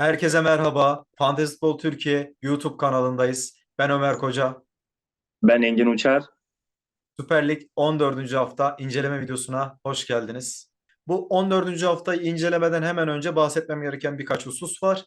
Herkese merhaba. Fantasy Futbol Türkiye YouTube kanalındayız. Ben Ömer Koca. Ben Engin Uçar. Süper Lig 14. hafta inceleme videosuna hoş geldiniz. Bu 14. haftayı incelemeden hemen önce bahsetmem gereken birkaç husus var.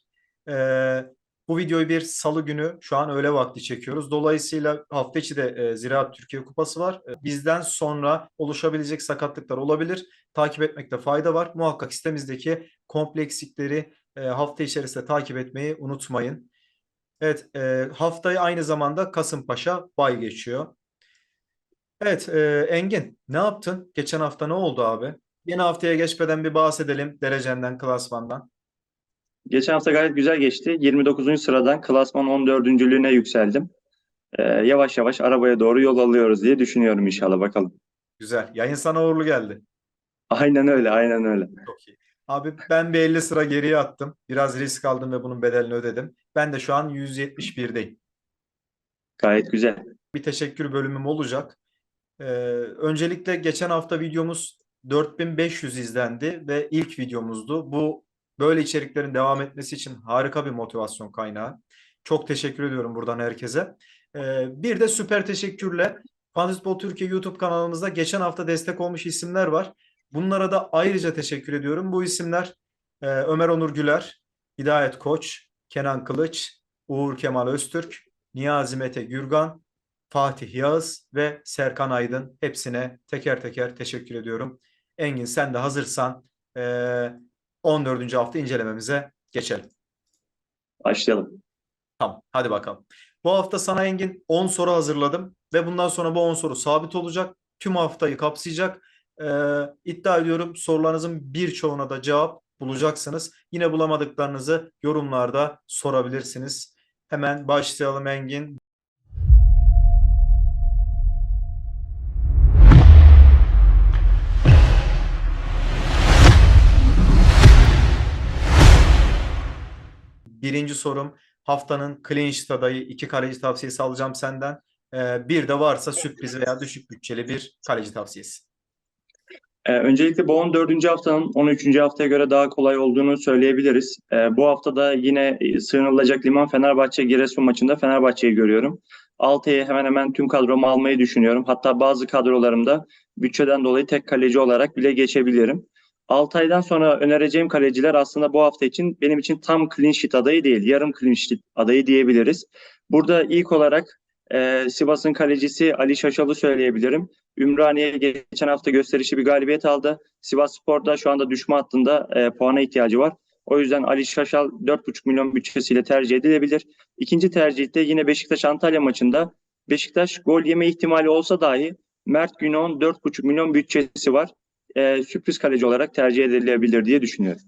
Ee, bu videoyu bir salı günü şu an öğle vakti çekiyoruz. Dolayısıyla hafta içi de e, Ziraat Türkiye Kupası var. E, Bizden sonra oluşabilecek sakatlıklar olabilir. Takip etmekte fayda var. Muhakkak sitemizdeki kompleksikleri e, hafta içerisinde takip etmeyi unutmayın. Evet, e, haftayı aynı zamanda Kasımpaşa bay geçiyor. Evet, e, Engin, ne yaptın? Geçen hafta ne oldu abi? Yeni haftaya geçmeden bir bahsedelim derecenden, klasmandan. Geçen hafta gayet güzel geçti. 29. sıradan klasman 14.lüğüne yükseldim. Ee, yavaş yavaş arabaya doğru yol alıyoruz diye düşünüyorum inşallah bakalım. Güzel. Yayın sana uğurlu geldi. Aynen öyle, aynen öyle. Çok iyi. Abi ben bir 50 sıra geriye attım. Biraz risk aldım ve bunun bedelini ödedim. Ben de şu an 171'deyim. Gayet güzel. Bir teşekkür bölümüm olacak. Ee, öncelikle geçen hafta videomuz 4500 izlendi ve ilk videomuzdu. Bu böyle içeriklerin devam etmesi için harika bir motivasyon kaynağı. Çok teşekkür ediyorum buradan herkese. Ee, bir de süper teşekkürle Fantasy Türkiye YouTube kanalımızda geçen hafta destek olmuş isimler var. Bunlara da ayrıca teşekkür ediyorum. Bu isimler e, Ömer Onur Güler, Hidayet Koç, Kenan Kılıç, Uğur Kemal Öztürk, Niyazi Mete Gürgan, Fatih Yağız ve Serkan Aydın. Hepsine teker teker teşekkür ediyorum. Engin sen de hazırsan e, 14. hafta incelememize geçelim. Başlayalım. Tamam, hadi bakalım. Bu hafta sana Engin 10 soru hazırladım ve bundan sonra bu 10 soru sabit olacak. Tüm haftayı kapsayacak. Ee, iddia ediyorum sorularınızın birçoğuna da cevap bulacaksınız. Yine bulamadıklarınızı yorumlarda sorabilirsiniz. Hemen başlayalım Engin. Birinci sorum haftanın sheet adayı iki kaleci tavsiyesi alacağım senden. Ee, bir de varsa sürpriz veya düşük bütçeli bir kaleci tavsiyesi. Ee, öncelikle bu 14. haftanın 13. haftaya göre daha kolay olduğunu söyleyebiliriz. Ee, bu haftada yine e, sığınılacak liman Fenerbahçe Giresun maçında Fenerbahçe'yi görüyorum. Altay'ı hemen hemen tüm kadromu almayı düşünüyorum. Hatta bazı kadrolarımda bütçeden dolayı tek kaleci olarak bile geçebilirim. Altay'dan sonra önereceğim kaleciler aslında bu hafta için benim için tam clean sheet adayı değil, yarım clean sheet adayı diyebiliriz. Burada ilk olarak e, Sivas'ın kalecisi Ali Şaşal'ı söyleyebilirim. Ümraniye geçen hafta gösterişli bir galibiyet aldı. Sivas Spor'da şu anda düşme hattında e, puana ihtiyacı var. O yüzden Ali Şaşal 4,5 milyon bütçesiyle tercih edilebilir. İkinci tercihte yine Beşiktaş Antalya maçında Beşiktaş gol yeme ihtimali olsa dahi Mert Günok'un 4,5 milyon bütçesi var. E, sürpriz kaleci olarak tercih edilebilir diye düşünüyorum.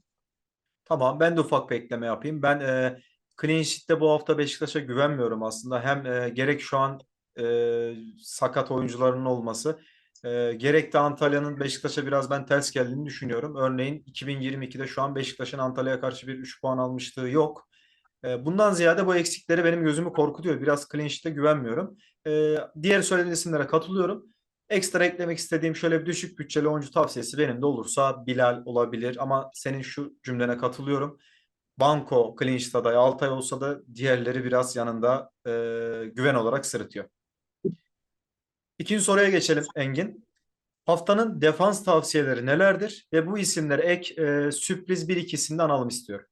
Tamam ben de ufak bir ekleme yapayım. Ben e, clean sheet'te bu hafta Beşiktaş'a güvenmiyorum aslında. Hem e, gerek şu an e, sakat oyuncuların olması e, gerek de Antalya'nın Beşiktaş'a biraz ben ters geldiğini düşünüyorum. Örneğin 2022'de şu an Beşiktaş'ın Antalya'ya karşı bir 3 puan almışlığı yok. E, bundan ziyade bu eksikleri benim gözümü korkutuyor. Biraz clean sheet'e güvenmiyorum. E, diğer söylediğin isimlere katılıyorum. Ekstra eklemek istediğim şöyle bir düşük bütçeli oyuncu tavsiyesi benim de olursa Bilal olabilir. Ama senin şu cümlene katılıyorum. Banko, clean sheet adayı Altay olsa da diğerleri biraz yanında e, güven olarak sırıtıyor. İkinci soruya geçelim Engin. Haftanın defans tavsiyeleri nelerdir? Ve bu isimlere ek e, sürpriz bir ikisini de analım istiyorum.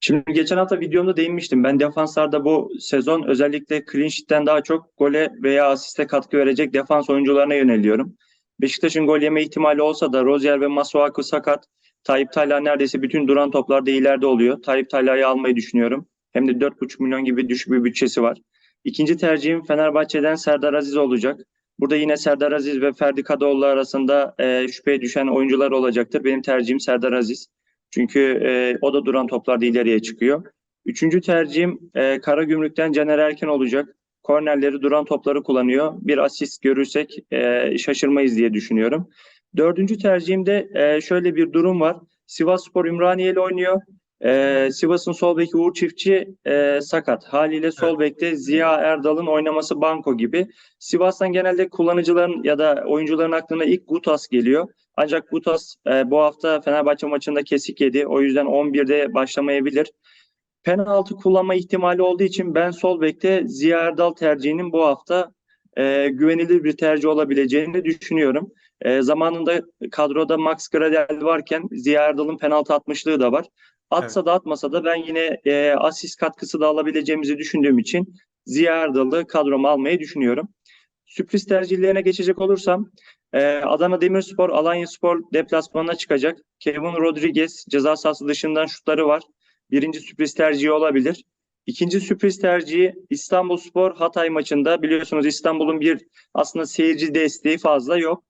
Şimdi geçen hafta videomda değinmiştim. Ben defanslarda bu sezon özellikle clean sheet'ten daha çok gole veya asiste katkı verecek defans oyuncularına yöneliyorum. Beşiktaş'ın gol yeme ihtimali olsa da Rozier ve Masuaku sakat. Tayyip Talha neredeyse bütün duran toplarda ileride oluyor. Tayyip Talha'yı almayı düşünüyorum. Hem de 4,5 milyon gibi düşük bir bütçesi var. İkinci tercihim Fenerbahçe'den Serdar Aziz olacak. Burada yine Serdar Aziz ve Ferdi Kadıoğlu arasında e, şüpheye düşen oyuncular olacaktır. Benim tercihim Serdar Aziz. Çünkü e, o da duran toplarda ileriye çıkıyor. Üçüncü tercihim e, Karagümrük'ten Caner Erken olacak. Kornerleri duran topları kullanıyor. Bir asist görürsek e, şaşırmayız diye düşünüyorum. Dördüncü tercihimde e, şöyle bir durum var. Sivasspor Ümraniye ile oynuyor. Ee, Sivas'ın sol beki Uğur Çiftçi e, sakat. Haliyle sol bekte Ziya Erdal'ın oynaması banko gibi. Sivas'tan genelde kullanıcıların ya da oyuncuların aklına ilk Gutas geliyor. Ancak Gutas e, bu hafta Fenerbahçe maçında kesik yedi. O yüzden 11'de başlamayabilir. Penaltı kullanma ihtimali olduğu için ben sol bekte Ziya Erdal tercihinin bu hafta e, güvenilir bir tercih olabileceğini düşünüyorum. E, zamanında kadroda Max Gradel varken Ziya Erdal'ın penaltı atmışlığı da var. Atsa da atmasa da ben yine e, asist katkısı da alabileceğimizi düşündüğüm için Ziya Erdal'ı kadroma almayı düşünüyorum. Sürpriz tercihlerine geçecek olursam e, Adana Demirspor, Alanyaspor deplasmanına çıkacak. Kevin Rodriguez ceza sahası dışından şutları var. Birinci sürpriz tercihi olabilir. İkinci sürpriz tercihi İstanbulspor Hatay maçında biliyorsunuz İstanbul'un bir aslında seyirci desteği fazla yok.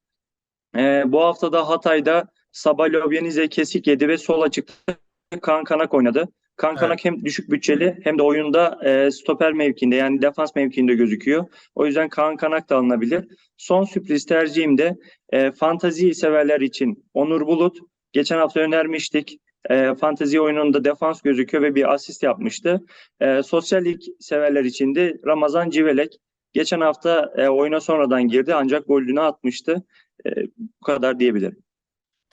Ee, bu hafta da Hatay'da Sabah Lobyaniz'e kesik yedi ve sol açıkta Kaan Kanak oynadı. Kaan Kanak hem düşük bütçeli hem de oyunda e, stoper mevkiinde yani defans mevkiinde gözüküyor. O yüzden Kaan Kanak da alınabilir. Son sürpriz tercihim de e, fantazi severler için Onur Bulut. Geçen hafta önermiştik. E, fantezi oyununda defans gözüküyor ve bir asist yapmıştı. E, sosyal lig severler için de Ramazan Civelek. Geçen hafta e, oyuna sonradan girdi ancak golünü atmıştı. E, bu kadar diyebilirim.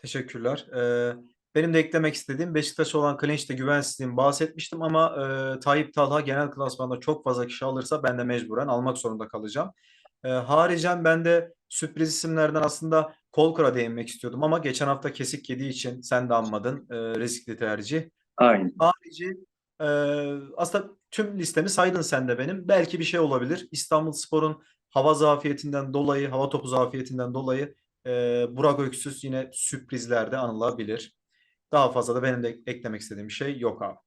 Teşekkürler. Ee, benim de eklemek istediğim Beşiktaş olan Clinch'te güvensizliğim bahsetmiştim ama e, Tayyip Talha genel klasmanda çok fazla kişi alırsa ben de mecburen almak zorunda kalacağım. E, haricen ben de sürpriz isimlerden aslında Kolkır'a değinmek istiyordum ama geçen hafta kesik yediği için sen de almadın. E, riskli tercih. Aynen. Harici e, aslında tüm listemi saydın sen de benim. Belki bir şey olabilir. İstanbulspor'un hava zafiyetinden dolayı, hava topu zafiyetinden dolayı e, Burak Öksüz yine sürprizlerde anılabilir. Daha fazla da benim de eklemek istediğim bir şey yok abi.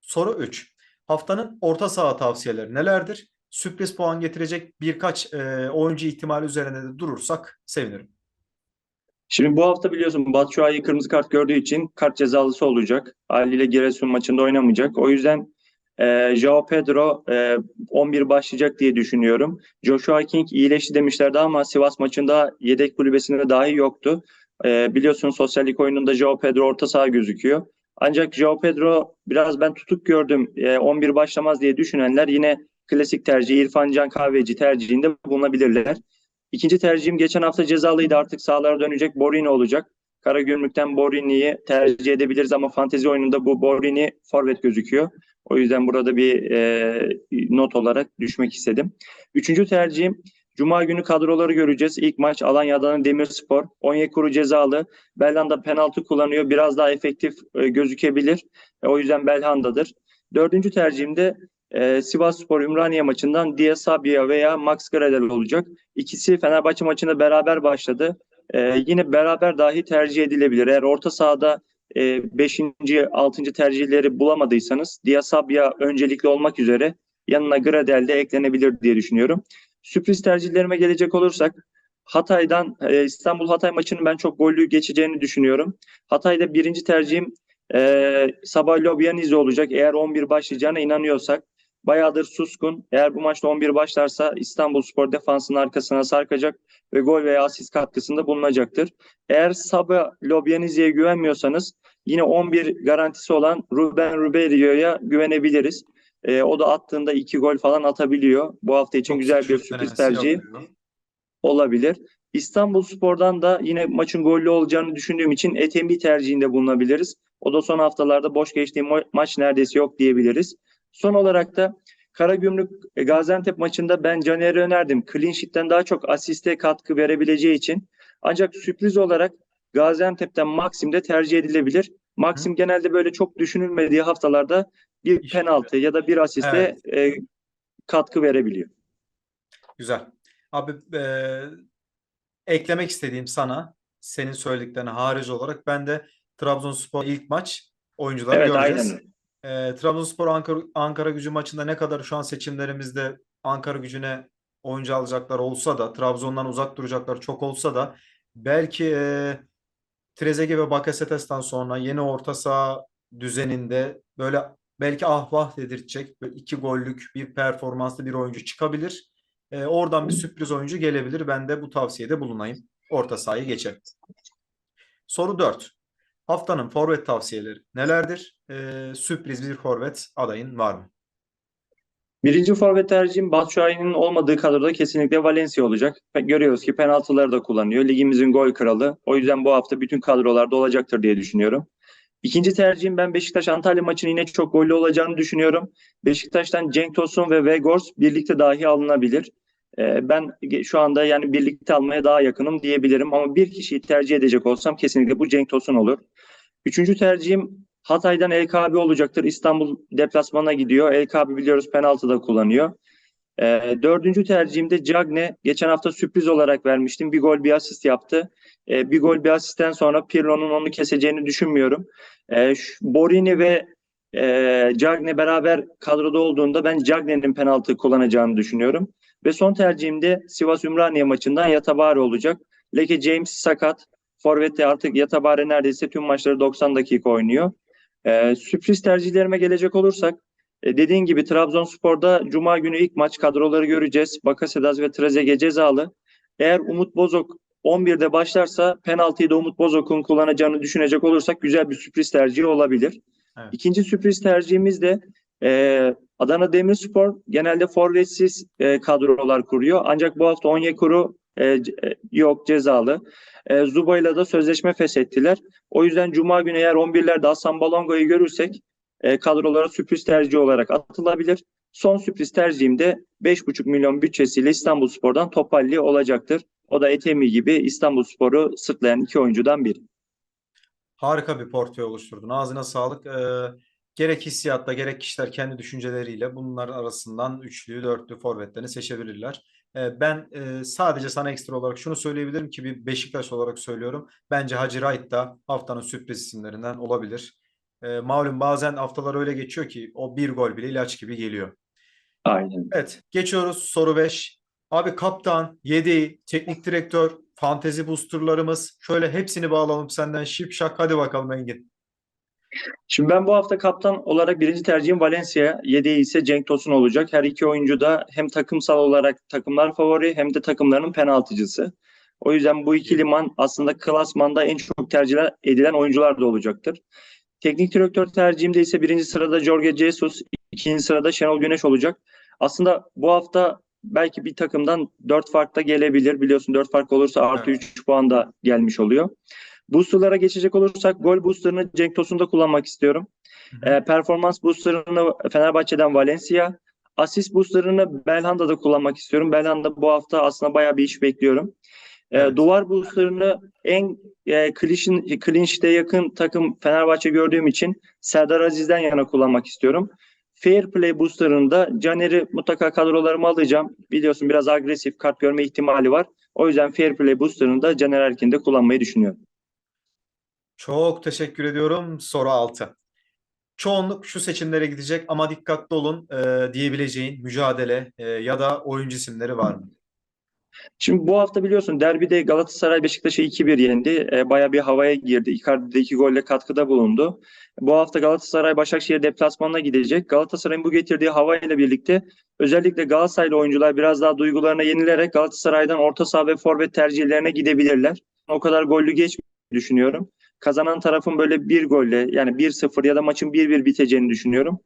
Soru 3. Haftanın orta saha tavsiyeleri nelerdir? Sürpriz puan getirecek birkaç e, oyuncu ihtimali üzerine de durursak sevinirim. Şimdi bu hafta biliyorsun Batshuayi kırmızı kart gördüğü için kart cezalısı olacak. Haliyle Giresun maçında oynamayacak. O yüzden e, Joao Pedro e, 11 başlayacak diye düşünüyorum. Joshua King iyileşti demişlerdi ama Sivas maçında yedek kulübesinde dahi yoktu. E, biliyorsun sosyallik oyununda Joao Pedro orta saha gözüküyor. Ancak Joao Pedro biraz ben tutuk gördüm. E, 11 başlamaz diye düşünenler yine klasik tercih İrfan Can Kahveci tercihinde bulunabilirler. İkinci tercihim geçen hafta cezalıydı artık sahalara dönecek Borini olacak. Karagümrük'ten Borini'yi tercih edebiliriz ama fantezi oyununda bu Borini forvet gözüküyor. O yüzden burada bir e, not olarak düşmek istedim. Üçüncü tercihim Cuma günü kadroları göreceğiz. İlk maç Alanya'dan Demirspor. Onyekuru cezalı. Belhanda penaltı kullanıyor. Biraz daha efektif e, gözükebilir. E, o yüzden Belhanda'dır. Dördüncü tercihim e, Sivasspor Ümraniye maçından Diasabia veya Max Gradel olacak. İkisi Fenerbahçe maçında beraber başladı. E, yine beraber dahi tercih edilebilir. Eğer orta sahada 5. 6. tercihleri bulamadıysanız Diasabia öncelikli olmak üzere yanına Gradel de eklenebilir diye düşünüyorum. Sürpriz tercihlerime gelecek olursak Hatay'dan e, İstanbul Hatay maçının ben çok gollü geçeceğini düşünüyorum. Hatay'da birinci tercihim e, Sabah Lobyanizli olacak. Eğer 11 başlayacağına inanıyorsak. Bayağıdır suskun. Eğer bu maçta 11 başlarsa İstanbulspor defansının arkasına sarkacak ve gol veya asist katkısında bulunacaktır. Eğer Sabah Lobyanizi'ye güvenmiyorsanız yine 11 garantisi olan Ruben Ribeiro'ya güvenebiliriz. E, o da attığında 2 gol falan atabiliyor. Bu hafta için Çok güzel bir sürpriz denemesi tercih yapıyor. olabilir. İstanbul Spor'dan da yine maçın gollü olacağını düşündüğüm için Etembi tercihinde bulunabiliriz. O da son haftalarda boş geçtiği ma- maç neredeyse yok diyebiliriz. Son olarak da Karagümrük e, Gaziantep maçında ben Caner'i önerdim. Clean sheet'ten daha çok asiste katkı verebileceği için. Ancak sürpriz olarak Gaziantep'ten Maxim de tercih edilebilir. Maxim genelde böyle çok düşünülmediği haftalarda bir İşte. penaltı ya da bir asiste e, katkı verebiliyor. Güzel. Abi e, eklemek istediğim sana senin söylediklerine harici olarak ben de Trabzonspor ilk maç oyuncuları Evet göreceğiz. aynen. E, Trabzonspor Ankara, Ankara Gücü maçında ne kadar şu an seçimlerimizde Ankara Gücü'ne oyuncu alacaklar olsa da Trabzon'dan uzak duracaklar çok olsa da belki e, Trezeguet ve Bakasetas'tan sonra yeni orta saha düzeninde böyle belki ah vah dedirtecek böyle iki gollük bir performanslı bir oyuncu çıkabilir. E, oradan bir sürpriz oyuncu gelebilir. Ben de bu tavsiyede bulunayım. Orta sahayı geçelim. Soru 4. Haftanın forvet tavsiyeleri nelerdir? E, sürpriz bir forvet adayın var mı? Birinci forvet tercihim Batshuayi'nin olmadığı kadroda kesinlikle Valencia olacak. Görüyoruz ki penaltıları da kullanıyor. Ligimizin gol kralı. O yüzden bu hafta bütün kadrolarda olacaktır diye düşünüyorum. İkinci tercihim ben Beşiktaş Antalya maçının yine çok gollü olacağını düşünüyorum. Beşiktaş'tan Cenk Tosun ve Vegors birlikte dahi alınabilir. Ee, Ben şu anda yani birlikte almaya daha yakınım diyebilirim ama bir kişiyi tercih edecek olsam kesinlikle bu Cenk Tosun olur. Üçüncü tercihim Hatay'dan LKB olacaktır. İstanbul deplasmana gidiyor. LKB biliyoruz penaltı da kullanıyor. Ee, dördüncü tercihimde Cagne. Geçen hafta sürpriz olarak vermiştim. Bir gol bir asist yaptı. Ee, bir gol bir asistten sonra Pirlo'nun onu keseceğini düşünmüyorum. Şu- Borini ve e, Cagne beraber kadroda olduğunda ben Cagne'nin penaltı kullanacağını düşünüyorum. Ve son tercihimde Sivas Ümraniye maçından Yatabari olacak. Leke James sakat. Forvet'te artık Yatabari neredeyse tüm maçları 90 dakika oynuyor. Ee, sürpriz tercihlerime gelecek olursak e, dediğin gibi Trabzonspor'da Cuma günü ilk maç kadroları göreceğiz. Bakasetas ve Trezeguet cezalı. Eğer Umut Bozok 11'de başlarsa penaltıyı da Umut Bozok'un kullanacağını düşünecek olursak güzel bir sürpriz tercihi olabilir. Evet. İkinci sürpriz tercihimiz de e, Adana Demirspor genelde forvetsiz e, kadrolar kuruyor. Ancak bu hafta Onyekuru e, e, yok cezalı. E, Zuba'yla da sözleşme feshettiler. O yüzden Cuma günü eğer 11'lerde Hasan Balongo'yu görürsek e, kadrolara sürpriz tercih olarak atılabilir. Son sürpriz tercihim de 5,5 milyon bütçesiyle İstanbulspor'dan Topalli olacaktır. O da Etemi gibi İstanbulspor'u sırtlayan iki oyuncudan biri. Harika bir portföy oluşturdun. Ağzına sağlık. Ee, gerek hissiyatta gerek kişiler kendi düşünceleriyle bunların arasından üçlü, dörtlü forvetlerini seçebilirler. Ee, ben e, sadece sana ekstra olarak şunu söyleyebilirim ki bir Beşiktaş olarak söylüyorum. Bence Hacı Wright da haftanın sürpriz isimlerinden olabilir. Ee, malum bazen haftalar öyle geçiyor ki o bir gol bile ilaç gibi geliyor. Aynen. Evet, geçiyoruz soru 5. Abi kaptan, yedeği, teknik direktör, fantezi boosterlarımız. Şöyle hepsini bağlayalım senden şipşak. Hadi bakalım Engin. Şimdi ben bu hafta kaptan olarak birinci tercihim Valencia, yedeği ise Cenk Tosun olacak. Her iki oyuncu da hem takımsal olarak takımlar favori hem de takımlarının penaltıcısı. O yüzden bu iki liman aslında klasmanda en çok tercih edilen oyuncular da olacaktır. Teknik direktör tercihimde ise birinci sırada Jorge Jesus, ikinci sırada Şenol Güneş olacak. Aslında bu hafta belki bir takımdan 4 fark da gelebilir. Biliyorsun 4 fark olursa artı. 3 puan da gelmiş oluyor. Booster'lara geçecek olursak gol booster'ını Cenk Tosun'da kullanmak istiyorum. Hı hı. E, performans booster'ını Fenerbahçe'den Valencia. Asist booster'ını Belhanda'da kullanmak istiyorum. Belhanda bu hafta aslında bayağı bir iş bekliyorum. E, duvar booster'ını en e, sheet'e yakın takım Fenerbahçe gördüğüm için Serdar Aziz'den yana kullanmak istiyorum. Fair play booster'ını da Caner'i mutlaka kadrolarıma alacağım. Biliyorsun biraz agresif kart görme ihtimali var. O yüzden fair play booster'ını da Caner Erkin'de kullanmayı düşünüyorum. Çok teşekkür ediyorum. Soru 6. Çoğunluk şu seçimlere gidecek ama dikkatli olun e, diyebileceğin mücadele e, ya da oyuncu isimleri var mı? Şimdi bu hafta biliyorsun derbide Galatasaray Beşiktaş'ı 2-1 yendi. E, bayağı bir havaya girdi. Icardi iki golle katkıda bulundu. Bu hafta Galatasaray Başakşehir deplasmanına gidecek. Galatasaray'ın bu getirdiği havayla birlikte özellikle Galatasaraylı oyuncular biraz daha duygularına yenilerek Galatasaray'dan orta saha ve forvet tercihlerine gidebilirler. O kadar gollü geç düşünüyorum. Kazanan tarafın böyle bir golle yani 1-0 ya da maçın 1-1 biteceğini düşünüyorum.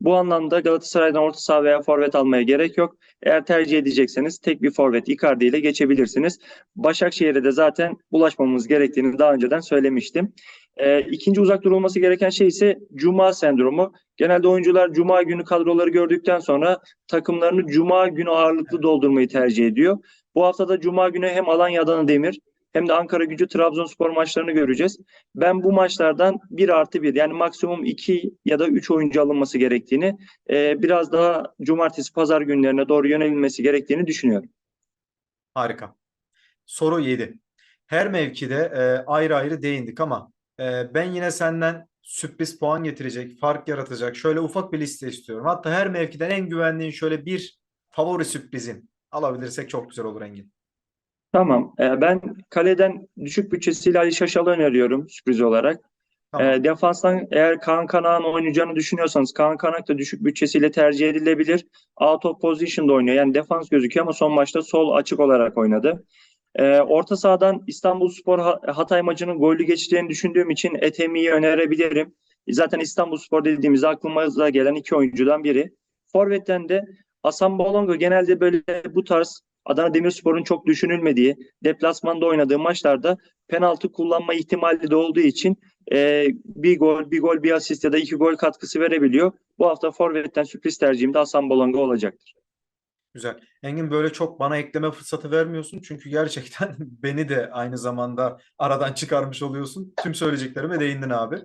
Bu anlamda Galatasaray'dan orta saha veya forvet almaya gerek yok. Eğer tercih edecekseniz tek bir forvet Icardi ile geçebilirsiniz. Başakşehir'e de zaten bulaşmamamız gerektiğini daha önceden söylemiştim. Ee, ikinci uzak durulması gereken şey ise Cuma sendromu. Genelde oyuncular Cuma günü kadroları gördükten sonra takımlarını Cuma günü ağırlıklı doldurmayı tercih ediyor. Bu hafta da Cuma günü hem Alanya Adana Demir hem de Ankara Gücü Trabzonspor maçlarını göreceğiz. Ben bu maçlardan 1 artı 1 yani maksimum 2 ya da 3 oyuncu alınması gerektiğini e, biraz daha cumartesi pazar günlerine doğru yönelilmesi gerektiğini düşünüyorum. Harika. Soru 7. Her mevkide e, ayrı ayrı değindik ama e, ben yine senden sürpriz puan getirecek, fark yaratacak şöyle ufak bir liste istiyorum. Hatta her mevkiden en güvendiğin şöyle bir favori sürprizin alabilirsek çok güzel olur Engin. Tamam. e, ben kaleden düşük bütçesiyle Ali Şaşal'ı öneriyorum sürpriz olarak. Tamam. E, defanstan eğer Kaan Kanak'ın oynayacağını düşünüyorsanız Kaan Kanak da düşük bütçesiyle tercih edilebilir. Out of position'da oynuyor. Yani defans gözüküyor ama son maçta sol açık olarak oynadı. Ee, orta sahadan İstanbulspor Ha- Hatay maçının gollü geçeceğini düşündüğüm için Etemi'yi önerebilirim. Zaten İstanbulspor dediğimizde aklımıza gelen iki oyuncudan biri. Forvet'ten de Hasan Bolongo genelde böyle bu tarz Adana Demirspor'un çok düşünülmediği, deplasmanda oynadığı maçlarda penaltı kullanma ihtimali de olduğu için e, bir gol, bir gol, bir asist ya da iki gol katkısı verebiliyor. Bu hafta Forvet'ten sürpriz tercihim de Hasan Bolongo olacaktır. Güzel. Engin böyle çok bana ekleme fırsatı vermiyorsun çünkü gerçekten beni de aynı zamanda aradan çıkarmış oluyorsun. Tüm söyleyeceklerime değindin abi.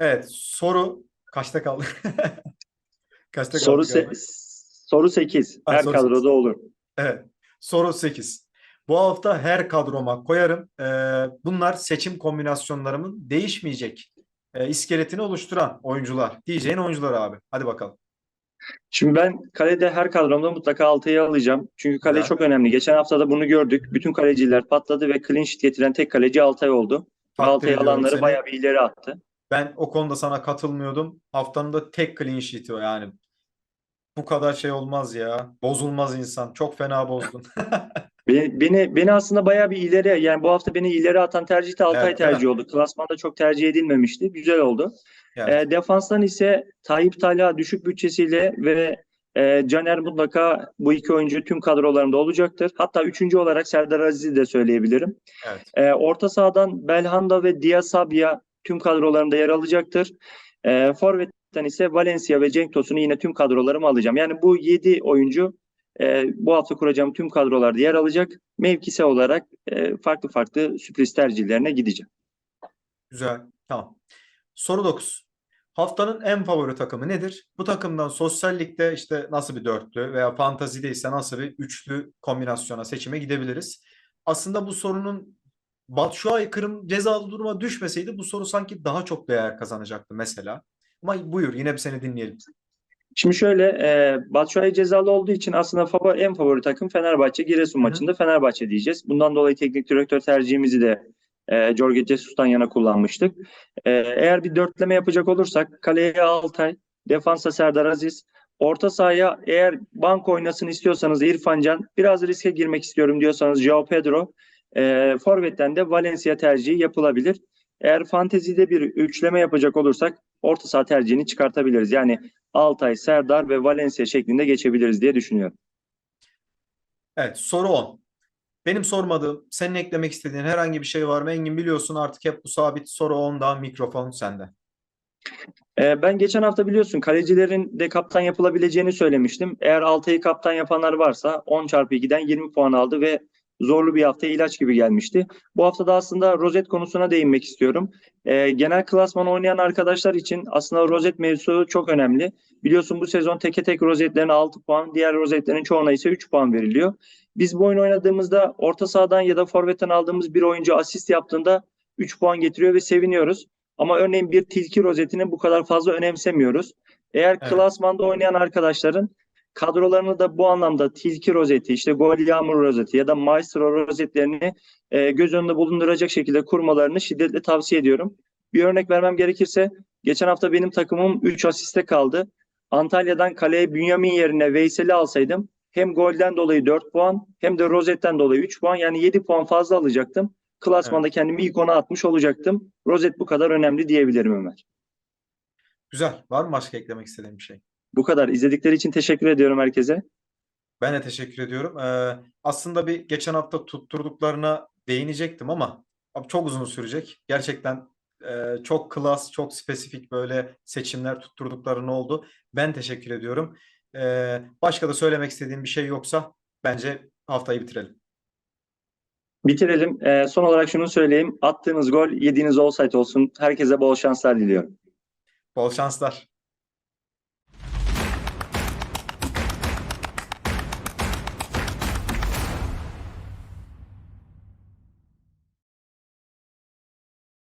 Evet, soru kaçta kaldı? Kaçta Soru kaldık abi? se- soru 8. Ha, Her soru kadroda sekiz. olur. Evet. Soru 8. Bu hafta her kadroma koyarım. Ee, bunlar seçim kombinasyonlarımın değişmeyecek e, iskeletini oluşturan oyuncular. Diyeceğin oyuncular abi. Hadi bakalım. Şimdi ben kalede her kadromda mutlaka Altay'ı alacağım. Çünkü kale Güzel. çok önemli. Geçen hafta da bunu gördük. Bütün kaleciler patladı ve clean sheet getiren tek kaleci Altay oldu. Altay alanları seni. bayağı bir ileri attı. Ben o konuda sana katılmıyordum. Haftanın da tek clean sheet'i o yani. Bu kadar şey olmaz ya. Bozulmaz insan. Çok fena bozdun. Beni, beni, beni aslında bayağı bir ileri yani bu hafta beni ileri atan tercih de Altay Evet, tercih oldu. Klasmanda çok tercih edilmemişti. Güzel oldu. Evet. E, defanstan ise Tayyip Talha düşük bütçesiyle ve e, Caner mutlaka bu iki oyuncu tüm kadrolarında olacaktır. Hatta üçüncü olarak Serdar Aziz'i de söyleyebilirim. Evet. E, orta sahadan Belhanda ve Diasabia tüm kadrolarında yer alacaktır. E, Forvet'ten ise Valencia ve Cenk Tosun'u yine tüm kadrolarıma alacağım. Yani bu 7 oyuncu e, bu hafta kuracağım tüm kadrolarda yer alacak. Mevkise olarak e, farklı farklı sürpriz tercihlerine gideceğim. Güzel. Tamam. Soru 9. Haftanın en favori takımı nedir? Bu takımdan sosyallikte işte nasıl bir dörtlü veya fantazide ise nasıl bir üçlü kombinasyona seçime gidebiliriz? Aslında bu sorunun Batshuayi Kırım cezalı duruma düşmeseydi bu soru sanki daha çok değer kazanacaktı mesela. Ama buyur yine bir seni dinleyelim. Şimdi şöyle, e, Batshuayi cezalı olduğu için aslında favori, en favori takım Fenerbahçe. Giresun Hı maçında Fenerbahçe diyeceğiz. Bundan dolayı teknik direktör tercihimizi de e, Jorge Jesus'tan yana kullanmıştık. E, eğer bir dörtleme yapacak olursak kaleye Altay, defansa Serdar Aziz, orta sahaya eğer bank oynasın istiyorsanız İrfan Can, biraz riske girmek istiyorum diyorsanız Joao Pedro, e, forvetten de Valencia tercihi yapılabilir. Eğer fantezide bir üçleme yapacak olursak orta saha tercihini çıkartabiliriz. Yani Altay, Serdar ve Valencia şeklinde geçebiliriz diye düşünüyorum. Evet soru 10. Benim sormadığım, senin eklemek istediğin herhangi bir şey var mı? Engin biliyorsun artık hep bu sabit soru 10'da mikrofon sende. Ee, ben geçen hafta biliyorsun kalecilerin de kaptan yapılabileceğini söylemiştim. Eğer Altay'ı kaptan yapanlar varsa 10 çarpı 2'den 20 puan aldı ve zorlu bir hafta ilaç gibi gelmişti. Bu hafta da aslında rozet konusuna değinmek istiyorum. Ee, genel klasman oynayan arkadaşlar için aslında rozet mevzusu çok önemli. Biliyorsun bu sezon teke tek rozetlerine 6 puan, diğer rozetlerin çoğuna ise 3 puan veriliyor. Biz bu oyun oynadığımızda orta sahadan ya da forvetten aldığımız bir oyuncu asist yaptığında 3 puan getiriyor ve seviniyoruz. Ama örneğin bir tilki rozetini bu kadar fazla önemsemiyoruz. Eğer Evet. klasmanda oynayan arkadaşların kadrolarını da bu anlamda tilki rozeti, işte gol yağmur rozeti ya da maestro rozetlerini e, göz önünde bulunduracak şekilde kurmalarını şiddetle tavsiye ediyorum. Bir örnek vermem gerekirse geçen hafta benim takımım 3 asiste kaldı. Antalya'dan kaleye Bünyamin yerine Veysel'i alsaydım hem golden dolayı 4 puan hem de rozetten dolayı 3 puan yani 7 puan fazla alacaktım. Klasmanda kendimi ilk ona atmış olacaktım. Rozet bu kadar önemli diyebilirim Ömer. Güzel. Var mı başka eklemek istediğin bir şey? Bu kadar. İzledikleri için teşekkür ediyorum herkese. Ben de teşekkür ediyorum. Ee, aslında bir geçen hafta tutturduklarına değinecektim ama abi çok uzun sürecek. Gerçekten e, çok klas, çok spesifik böyle seçimler tutturdukların oldu. Ben teşekkür ediyorum. Ee, başka da söylemek istediğim bir şey yoksa bence haftayı bitirelim. Bitirelim. Ee, son olarak şunu söyleyeyim. Attığınız gol yediğiniz offside olsun. Herkese bol şanslar diliyorum. Bol şanslar.